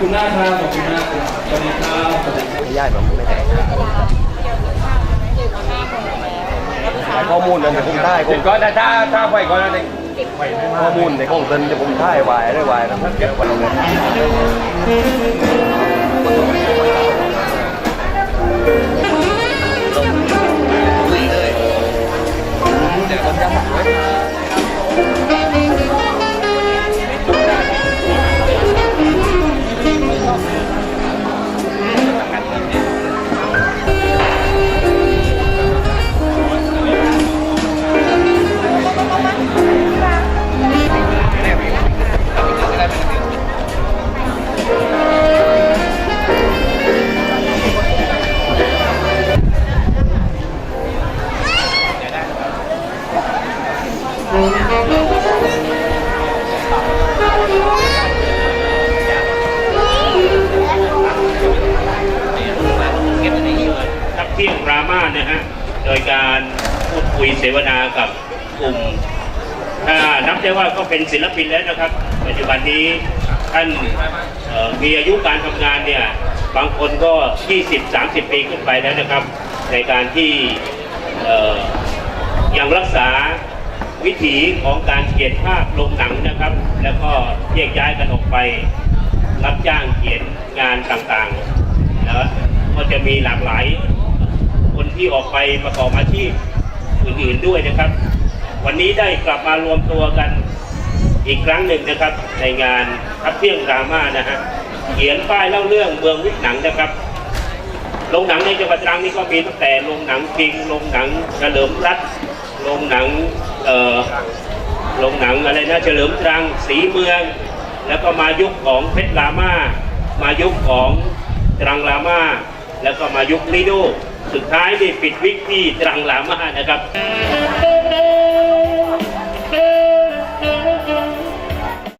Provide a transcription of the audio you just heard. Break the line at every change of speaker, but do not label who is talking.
คุณมากครับขอบคุณมากครับสวัสดีครับสวัสดีครับ
ไม่ได้ผมไม่ได้ข้อมูลนั้นจะผมได้ผมก็ถ้าถ้าถ้าไปก็ได้ข้อมูลในของเตินจะผมได้วายได้วายนะเยอะกว่าเราเลย
ทับเที่ยงรามานะฮะ โดยการพูดคุยเสวนากับกลุ่ม ถ้านับได้ว่าก็เป็นศิลปินแล้วนะครับ ปัจจุบันนี้ท่านมีอายุการทำงานเนี่ยบางคนก็ 20-30 ปีขึ้นไปแล้วนะครับ ในการที่ยังรักษา วิถีของการเขียนภาพลงหนังนะครับ แล้วก็แยกย้ายกันออกไป รับจ้างเขียนงานต่างๆนะก็จะมีหลากหลาย คนที่ออกไปประกอบอาชีพอื่นๆด้วยนะครับ วันนี้ได้กลับมารวมตัวกันอีกครั้งหนึ่งนะครับ ในงานทับเที่ยงดราม่านะฮะเขียนป้ายเล่าเรื่องเมืองวิกหนังนะครับโรงหนังในจังหวัดตรังนี่ก็มีตั้งแต่โรงหนังจริงโรงหนังเฉลิมรัฐโรงหนัง เอ่อโรงหนังอะไรนะเฉลิมตรังสีเมือง แล้วก็มายุคของเพชรลาม่ามายุคของตรังลาม่าแล้วก็มายุคลิโดสุดท้ายนี่ปิดวิกที่ตรังลาม่านะครับ